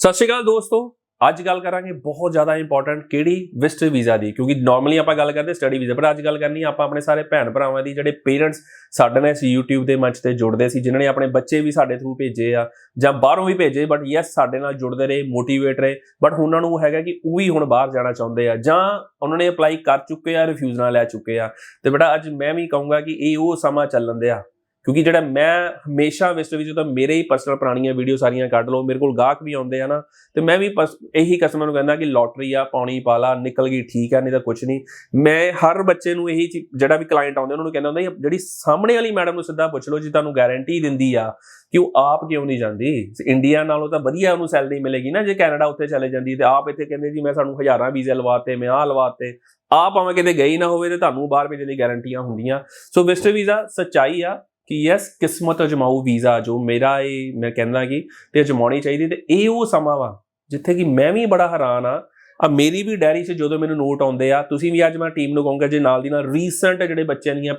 ਸਤਿ ਸ਼੍ਰੀ ਅਕਾਲ ਦੋਸਤੋ। ਅੱਜ ਗੱਲ ਕਰਾਂਗੇ ਬਹੁਤ ਜ਼ਿਆਦਾ ਇੰਪੋਰਟੈਂਟ ਕਿਹੜੀ ਵਿਜ਼ਟਰ ਵੀਜ਼ਾ ਦੀ, ਕਿਉਂਕਿ ਨਾਰਮਲੀ ਆਪਾਂ ਗੱਲ ਕਰਦੇ ਸਟੱਡੀ ਵੀਜ਼ਾ ਪਰ ਅੱਜ ਗੱਲ ਕਰਨੀ ਆਪਾਂ ਆਪਣੇ ਸਾਰੇ ਭੈਣ ਭਰਾਵਾਂ ਦੀ, ਜਿਹੜੇ ਪੇਰੈਂਟਸ ਸਾਡੇ ਨਾਲ ਇਸ YouTube ਦੇ ਮੰਚ ਤੇ ਜੁੜਦੇ ਸੀ, ਜਿਨ੍ਹਾਂ ਨੇ ਆਪਣੇ ਬੱਚੇ ਵੀ ਸਾਡੇ ਥਰੂ ਭੇਜੇ ਆ, ਜਾਂ ਬਾਹਰੋਂ ਵੀ ਭੇਜੇ ਬਟ ਯੈਸ ਸਾਡੇ ਨਾਲ ਜੁੜਦੇ ਰਹੇ ਮੋਟੀਵੇਟ ਰਹੇ ਬਟ ਉਹਨਾਂ ਨੂੰ ਹੈਗਾ ਕਿ ਉਹ ਵੀ ਹੁਣ ਬਾਹਰ ਜਾਣਾ ਚਾਹੁੰਦੇ ਆ, ਜਾਂ ਉਹਨਾਂ ਨੇ ਅਪਲਾਈ ਕਰ ਚੁੱਕੇ ਆ ਰਿਫਿਊਜ਼ ਨਾਲ ਲੈ ਚੁੱਕੇ ਆ। ਤੇ ਬੇਟਾ ਅੱਜ ਮੈਂ ਵੀ ਕਹੂੰਗਾ ਕਿ ਇਹ ਉਹ ਸਮਾਂ ਚੱਲਣ ਦਿਆ ਕਿਉਂਕਿ ਜਿਹੜਾ ਮੈਂ ਹਮੇਸ਼ਾ ਵਿਸਟਰ ਵਿੱਚ ਤਾਂ ਮੇਰੇ ਹੀ ਪਰਸਨਲ ਪੁਰਾਣੀਆਂ ਵੀਡੀਓ ਸਾਰੀਆਂ ਕੱਢ ਲਓ, ਮੇਰੇ ਕੋਲ ਗਾਹਕ ਵੀ ਆਉਂਦੇ ਆ ਨਾ, ਤੇ ਮੈਂ ਵੀ ਪਰਸ- ਇਹੀ ਕਸਟਮਰ ਨੂੰ ਕਹਿੰਦਾ ਕਿ ਲੋਟਰੀ ਆ, ਪਾਉਣੀ ਪਾ ਲਾ, ਨਿਕਲ ਗਈ ਠੀਕ ਆ, ਨਹੀਂ ਤਾਂ ਕੁਝ ਨਹੀਂ। ਮੈਂ ਹਰ ਬੱਚੇ ਨੂੰ ਇਹੀ ਚੀ- ਜਿਹੜਾ ਵੀ ਕਲਾਇੰਟ ਆਉਂਦੇ ਉਹਨਾਂ ਨੂੰ ਕਹਿੰਦਾ ਹੁੰਦਾ ਜਿਹੜੀ ਸਾਹਮਣੇ ਵਾਲੀ ਮੈਡਮ ਨੂੰ ਸਿੱਧਾ ਪੁੱਛ ਲਓ, ਜੀ ਤੁਹਾਨੂੰ ਗਾਰੰਟੀ ਦਿੰਦੀ ਆ ਕਿ ਉਹ ਆਪ ਕਿਉਂ ਨਹੀਂ ਜਾਂਦੀ? ਇੰਡੀਆ ਨਾਲੋਂ ਤਾਂ ਵਧੀਆ ਉਹਨੂੰ ਸੈਲਰੀ ਮਿਲੇਗੀ ਨਾ, ਜੇ ਕੈਨੇਡਾ ਉੱਥੇ ਚਲੇ ਜਾਂਦੀ, ਤੇ ਆਪ ਇੱਥੇ ਕਹਿੰਦੇ, ਜੀ ਮੈਂ ਸਾਨੂੰ ਹਜ਼ਾਰਾਂ ਵੀਜ਼ੇ ਲਵਾਤੇ, ਮੈਂ ਆਹ ਲਵਾਤੇ। ਆਪ ਭਾਵੇਂ ਕਿਤੇ ਗਈ ਨਾ ਹੋਵੇ ਤੇ ਤੁਹਾਨੂੰ ਬਾਹਰ ਭੇਜਣ ਦੀ ਗਾਰੰਟੀਆਂ ਹੁੰਦੀਆਂ। ਸੋ ਵਿਸਟਰ ਵੀਜ਼ਾ ਸੱਚਾਈ ਆ ਕਿ ਯੈਸ, ਕਿਸਮਤ ਅਜਮਾਊ ਵੀਜ਼ਾ ਜੋ ਮੇਰਾ ਇਹ ਮੈਂ ਕਹਿੰਦਾ ਕਿ ਤੇ ਅਜਮਾਉਣੀ ਚਾਹੀਦੀ ਤੇ ਇਹ ਉਹ ਸਮਾਂ ਵਾ ਜਿੱਥੇ ਕਿ ਮੈਂ ਵੀ ਬੜਾ ਹੈਰਾਨ ਆ ਆ ਮੇਰੀ ਵੀ ਡਾਇਰੀ 'ਚ ਜਦੋਂ ਮੈਨੂੰ ਨੋਟ ਆਉਂਦੇ ਆ, ਤੁਸੀਂ ਵੀ ਅੱਜ ਮੈਂ ਟੀਮ ਨੂੰ ਕਹੂੰਗਾ ਜੇ ਨਾਲ ਦੀ ਨਾਲ ਰੀਸੈਂਟ ਜਿਹੜੇ ਬੱਚਿਆਂ ਦੀਆਂ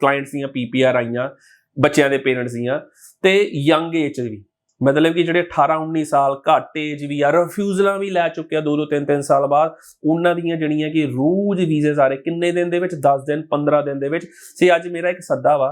ਕਲਾਇੰਟਸ ਦੀਆਂ ਪੀਪੀਆਰ ਆਈਆਂ, ਬੱਚਿਆਂ ਦੇ ਪੇਰੈਂਟਸ ਦੀਆਂ ਤੇ ਯੰਗ ਏਜ 'ਚ ਵੀ। ਮਤਲਬ ਕਿ ਜਿਹੜੇ 18 19 ਸਾਲ ਘੱਟ ਏਜ ਵੀ ਆ ਰਿਫਿਊਜ਼ਲਾਂ ਵੀ ਲੈ ਚੁੱਕੇ ਆ ਦੋ ਦੋ, ਤਿੰਨ ਤਿੰਨ ਸਾਲ ਬਾਅਦ। ਉਹਨਾਂ ਦੀਆਂ ਜਿਹੜੀਆਂ ਕਿ ਰੋਜ਼ ਵੀਜ਼ੇ ਸਾਰੇ ਕਿੰਨੇ ਦਿਨ ਦੇ ਵਿੱਚ? 10 ਦਿਨ 15 ਦਿਨ ਦੇ ਵਿੱਚ। ਸੇ ਅੱਜ ਮੇਰਾ ਇੱਕ ਸੱਦਾ ਵਾ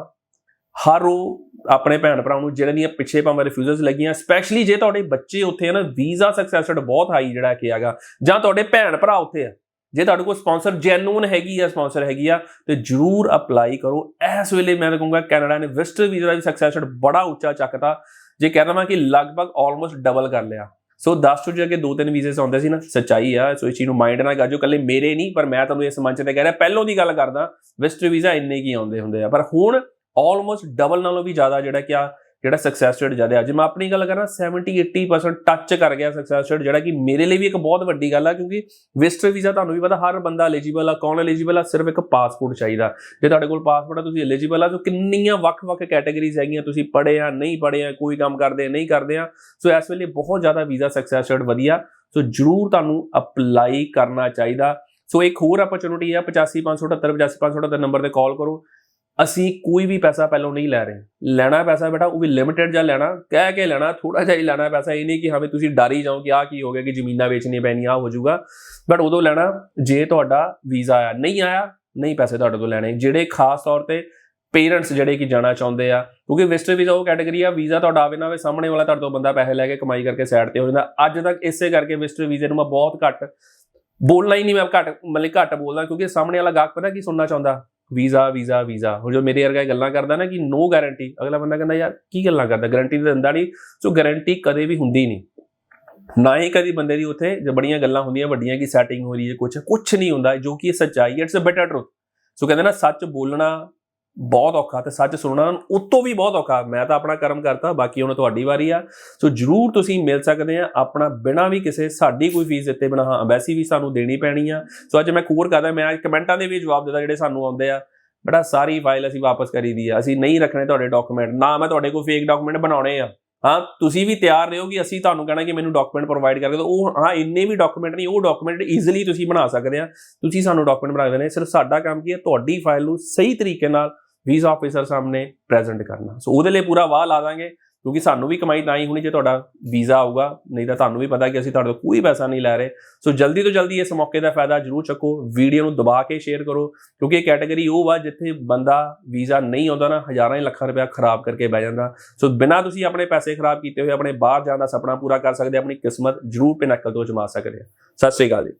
ਹਰ ਉਹ ਆਪਣੇ ਭੈਣ ਭਰਾ ਨੂੰ ਜਿਹੜੇ ਦੀਆਂ ਪਿੱਛੇ ਭਾਵੇਂ ਰਿਫਿਊਜ਼ਲਸ ਲੱਗੀਆਂ ਸਪੈਸ਼ਲੀ ਜੇ ਤੁਹਾਡੇ ਬੱਚੇ ਉੱਥੇ ਆ ਨਾ ਵੀਜ਼ਾ ਸਕਸੈਸ ਰੇਟ ਬਹੁਤ ਹਾਈ ਜਿਹੜਾ ਕਿ ਹੈਗਾ, ਜਾਂ ਤੁਹਾਡੇ ਭੈਣ ਭਰਾ ਉੱਥੇ ਆ, ਜੇ ਤੁਹਾਡੇ ਕੋਲ ਸਪਾਂਸਰ ਜੈਨੂਨ ਹੈਗੀ ਆ ਸਪਾਂਸਰ ਹੈਗੀ ਆ, ਤੇ ਜਰੂਰ ਅਪਲਾਈ ਕਰੋ। ਇਸ ਵੇਲੇ ਮੈਂ ਕਹੂੰਗਾ ਕੈਨੇਡਾ ਨੇ ਵਿਜ਼ਟਰ ਵੀਜ਼ਾ ਦਾ ਵੀ ਸਕਸੈਸ ਰੇਟ ਬੜਾ ਉੱਚਾ ਚੱਕਤਾ। ਜੇ ਕਹਿ ਮੈਂ ਕਿ ਲਗਭਗ ਆਲਮੋਸਟ ਡਬਲ ਕਰ ਲਿਆ। ਸੋ 10 ਤੋਂ ਜੇ ਦੋ ਤਿੰਨ ਵੀਜ਼ੇ ਆਉਂਦੇ ਸੀ ਨਾ, ਸੱਚਾਈ ਆ, ਸੋ ਇਸ ਚੀਜ਼ ਨੂੰ ਮਾਈਂਡ ਨਾਲ ਗਾਜੋ ਕੱਲੇ ਮੇਰੇ ਨਹੀਂ, ਪਰ ਮੈਂ ਤੁਹਾਨੂੰ ਇਸ ਮੰਚ ਤੇ ਕਹਿ ਰਿਹਾ, ਪਹਿਲੋਂ ਦੀ ਗੱਲ ਕਰਦਾ ਵਿਜ਼ਟਰ ਵੀਜ਼ਾ ਇੰਨੇ ਕੀ ਆਉਂਦੇ ਹੁੰਦੇ ਆ। ਪਰ ਹੁਣ ਆਲਮੋਸਟ ਡਬਲ ਨਾਲੋਂ ਵੀ ਜ਼ਿਆਦਾ ਜਿਹੜਾ ਕਿ ਆ, ਜਿਹੜਾ ਸਕਸੈਸ ਰੇਟ ਜ਼ਿਆਦਾ ਅੱਜ ਮੈਂ ਆਪਣੀ ਗੱਲ ਕਰਾਂ 70 80% ਟੱਚ ਕਰ ਗਿਆ ਸਕਸੈਸ ਰੇਟ ਜਿਹੜਾ ਕਿ ਮੇਰੇ ਲਈ ਵੀ ਇੱਕ ਬਹੁਤ ਵੱਡੀ ਗੱਲ ਆ, ਕਿਉਂਕਿ ਵਿਜ਼ਟਰ ਵੀਜ਼ਾ ਤੁਹਾਨੂੰ ਵੀ ਪਤਾ, ਹਰ ਬੰਦਾ ਐਲੀਜੀਬਲ ਆ, ਕੌਣ ਐਲੀਜੀਬਲ ਆ? ਸਿਰਫ ਇੱਕ ਪਾਸਪੋਰਟ ਚਾਹੀਦਾ। ਜੇ ਤੁਹਾਡੇ ਕੋਲ ਪਾਸਪੋਰਟ ਆ, ਤੁਸੀਂ ਐਲੀਜੀਬਲ ਆ ਸੋ ਕਿੰਨੀਆਂ ਵੱਖ-ਵੱਖ ਕੈਟਾਗਰੀਜ਼ ਹੈਗੀਆਂ, ਤੁਸੀਂ ਪੜ੍ਹੇ ਆ, ਨਹੀਂ ਪੜ੍ਹੇ ਆ, ਕੋਈ ਕੰਮ ਕਰਦੇ, ਨਹੀਂ ਕਰਦੇ ਆ। ਸੋ ਇਸ ਵੇਲੇ ਬਹੁਤ ਜ਼ਿਆਦਾ ਵੀਜ਼ਾ ਸਕਸੈਸ ਰੇਟ ਵਧੀਆ। ਸੋ ਜਰੂਰ ਤੁਹਾਨੂੰ ਅਪਲਾਈ ਕਰਨਾ ਚਾਹੀਦਾ। ਸੋ ਇੱਕ ਹੋਰ ਅਪਰਚੂਨਿਟੀ ਆ 85578 85578 ਨੰਬਰ ਤੇ ਕਾਲ ਕਰੋ। ਅਸੀਂ ਕੋਈ ਵੀ ਪੈਸਾ ਪਹਿਲਾਂ ਨਹੀਂ ਲੈ ਰਹੇ। ਲੈਣਾ ਪੈਸਾ ਬੇਟਾ, ਉਹ ਵੀ ਲਿਮਿਟਿਡ ਜਾਂ ਲੈਣਾ, ਕਹਿ ਕੇ ਲੈਣਾ ਥੋੜਾ ਜਿਹਾ ਹੀ ਲੈਣਾ ਪੈਸਾ, ਇਹ ਨਹੀਂ ਕਿ ਹਾਂ ਵੀ ਤੁਸੀਂ ਡਰ ਹੀ ਜਾਓ ਕਿ ਆਹ ਕੀ ਹੋ ਗਿਆ ਕਿ ਜ਼ਮੀਨਾਂ ਵੇਚਣੀਆਂ ਪੈਣੀਆਂ ਆ ਹੋ ਜਾਊਗਾ। ਬਟ ਉਦੋਂ ਲੈਣਾ, ਜੇ ਤੁਹਾਡਾ ਵੀਜ਼ਾ ਆਇਆ, ਨਹੀਂ ਆਇਆ, ਨਹੀਂ ਪੈਸੇ ਤੁਹਾਡੇ ਤੋਂ ਲੈਣੇ। ਜਿਹੜੇ ਖਾਸ ਤੌਰ ਤੇ ਪੇਰੈਂਟਸ ਜਿਹੜੇ ਕਿ ਜਾਣਾ ਚਾਹੁੰਦੇ ਆ, ਕਿਉਂਕਿ ਵਿਜ਼ਟਰ ਵੀਜ਼ਾ ਉਹ ਕੈਟਾਗਰੀ ਆ ਵੀਜ਼ਾ ਤੁਹਾਡਾ ਆਵੇ ਨਾ ਆਵੇ, ਸਾਹਮਣੇ ਵਾਲਾ ਤੁਹਾਡੇ ਤੋਂ ਬੰਦਾ ਪੈਸੇ ਲੈ ਕੇ ਕਮਾਈ ਕਰਕੇ ਸਾਈਡ ਤੇ ਹੋ ਜਾਂਦਾ। ਅੱਜ ਤੱਕ ਇਸੇ ਕਰਕੇ ਵਿਜ਼ਟਰ ਵੀਜ਼ੇ ਨੂੰ ਮੈਂ ਬਹੁਤ ਘੱਟ ਬੋਲਣਾ ਹੀ ਨਹੀਂ, ਮੈਂ ਘੱਟ, ਮਤਲਬ ਘੱਟ ਬੋਲਦਾ, ਕਿਉਂਕਿ ਸਾਹਮਣੇ ਵਾਲਾ ਗਾਹਕ ਪਤਾ ਕੀ ਸੁਣਨਾ ਚਾਹੁੰਦਾ? Visa visa visa. ਹੁਣ ਜੋ ਮੇਰੇ ਵਰਗਾ ਇਹ ਗੱਲਾਂ ਕਰਦਾ ਨਾ ਕਿ ਨੋ ਗਾਰੰਟੀ ਅਗਲਾ ਬੰਦਾ ਕਹਿੰਦਾ, ਯਾਰ, ਕੀ ਗੱਲਾਂ ਕਰਦਾ? ਗਾਰੰਟੀ ਤਾਂ ਦਿੰਦਾ ਨਹੀਂ। ਸੋ ਗਾਰੰਟੀ ਕਦੇ ਵੀ ਹੁੰਦੀ ਨਹੀਂ। ਨਾ ਹੀ ਕਦੀ ਬੰਦੇ ਦੀ ਉੱਥੇ ਜੋ ਬੜੀਆਂ ਗੱਲਾਂ ਹੁੰਦੀਆਂ, ਵੱਡੀਆਂ ਕਿ ਸੈਟਿੰਗ ਹੋ ਰਹੀ ਹੈ ਕੁਝ ਕੁਝ ਨਹੀਂ ਹੁੰਦਾ, ਜੋ ਕਿ ਇਹ ਸੱਚਾਈ ਹੈ ਇਟਸ ਅ ਬੈਟਰ ਟਰੂਥ ਸੋ ਕਹਿੰਦੇ ਨਾ, ਸੱਚ ਬੋਲਣਾ ਬਹੁਤ ਔਖਾ ਤੇ ਸੱਚ ਸੁਣਨਾ ਉਤੋਂ ਵੀ ਬਹੁਤ ਔਖਾ। ਮੈਂ ਤਾਂ ਆਪਣਾ ਕਰਮ ਕਰਤਾ, ਬਾਕੀ ਹੁਣ ਤੁਹਾਡੀ ਵਾਰੀ ਆ। ਸੋ ਜਰੂਰ ਤੁਸੀਂ ਮਿਲ ਸਕਦੇ ਆ ਆਪਣਾ, ਬਿਨਾ ਵੀ ਕਿਸੇ ਸਾਡੀ ਕੋਈ ਫੀਸ ਦਿੱਤੇ ਬਿਨਾ। ਹਾਂ ਐਮਬੈਸੀ ਵੀ ਸਾਨੂੰ ਦੇਣੀ ਪੈਣੀ ਆ। ਸੋ ਅੱਜ ਮੈਂ ਕੋਰ ਕਰਦਾ, ਮੈਂ ਕਮੈਂਟਾਂ ਦੇ ਵੀ ਜਵਾਬ ਦਿੱਤਾ ਜਿਹੜੇ ਸਾਨੂੰ ਆਉਂਦੇ ਆ। ਬੜਾ ਸਾਰੀ ਫਾਈਲ ਅਸੀਂ ਵਾਪਸ ਕਰੀ ਦੀ ਆ। ਅਸੀਂ ਨਹੀਂ ਰੱਖਣੇ ਤੁਹਾਡੇ ਡਾਕੂਮੈਂਟ ਨਾ ਮੈਂ ਤੁਹਾਡੇ ਕੋਲ ਫੇਕ ਡਾਕੂਮੈਂਟ ਬਣਾਉਣੇ ਆ। ਹਾਂ, ਤੁਸੀਂ ਵੀ ਤਿਆਰ ਰਹੋ ਕਿ ਅਸੀਂ ਤੁਹਾਨੂੰ ਕਹਿਣਾ ਕਿ ਮੈਨੂੰ ਡਾਕੂਮੈਂਟ ਪ੍ਰੋਵਾਈਡ ਕਰਕੇ ਦਿਓ। ਉਹ ਹਾਂ, ਇੰਨੇ ਵੀ ਡਾਕੂਮੈਂਟ ਨਹੀਂ, ਉਹ ਡਾਕੂਮੈਂਟ ਈਜ਼ੀਲੀ ਤੁਸੀਂ ਬਣਾ ਸਕਦੇ ਆ। ਤੁਸੀਂ ਸਾਨੂੰ ਡਾਕੂਮੈਂਟ ਬਣਾ ਦੇਣੇ ਸਿਰਫ ਸਾਡਾ ਕੰਮ ਕੀ ਹੈ, ਤੁਹਾਡੀ ਫਾਈਲ ਨੂੰ ਸਹੀ ਤਰੀਕੇ ਨਾਲ ਵੀਜ਼ਾ ਆਫੀਸਰ ਸਾਹਮਣੇ ਪ੍ਰੈਜ਼ੈਂਟ ਕਰਨਾ। ਸੋ ਉਹਦੇ ਲਈ ਪੂਰਾ ਵਾਹ ਲਾ ਦਾਂਗੇ। ਕਿਉਂਕਿ ਸਾਨੂੰ ਵੀ ਕਮਾਈ ਤਾਂ ਹੀ ਹੋਣੀ ਜੇ ਤੁਹਾਡਾ ਵੀਜ਼ਾ ਆਊਗਾ, ਨਹੀਂ ਤਾਂ ਤੁਹਾਨੂੰ ਵੀ ਪਤਾ ਕਿ ਅਸੀਂ ਤੁਹਾਡੇ ਤੋਂ ਕੋਈ ਪੈਸਾ ਨਹੀਂ ਲੈ ਰਹੇ। ਸੋ ਜਲਦੀ ਤੋਂ ਜਲਦੀ ਇਸ ਮੌਕੇ ਦਾ ਫਾਇਦਾ ਜ਼ਰੂਰ ਚੱਕੋ, ਵੀਡੀਓ ਨੂੰ ਦਬਾ ਕੇ ਸ਼ੇਅਰ ਕਰੋ, ਕਿਉਂਕਿ ਇਹ ਕੈਟਾਗਰੀ ਉਹ ਵਾ ਜਿੱਥੇ ਬੰਦਾ ਵੀਜ਼ਾ ਨਹੀਂ ਆਉਂਦਾ ਨਾ, ਹਜ਼ਾਰਾਂ ਹੀ ਲੱਖਾਂ ਰੁਪਇਆ ਖਰਾਬ ਕਰਕੇ ਬਹਿ ਜਾਂਦਾ। ਸੋ ਬਿਨਾਂ ਤੁਸੀਂ ਆਪਣੇ ਪੈਸੇ ਖਰਾਬ ਕੀਤੇ ਹੋਏ, ਆਪਣੇ ਬਾਹਰ ਜਾਣ ਦਾ ਸੁਪਨਾ ਪੂਰਾ ਕਰ ਸਕਦੇ, ਆਪਣੀ ਕਿਸਮਤ ਜ਼ਰੂਰ ਪਿਨਕਲ ਤੋਂ ਜਮਾ ਸਕਦੇ ਸਤਿ ਸ਼੍ਰੀ ਅਕਾਲ ਜੀ।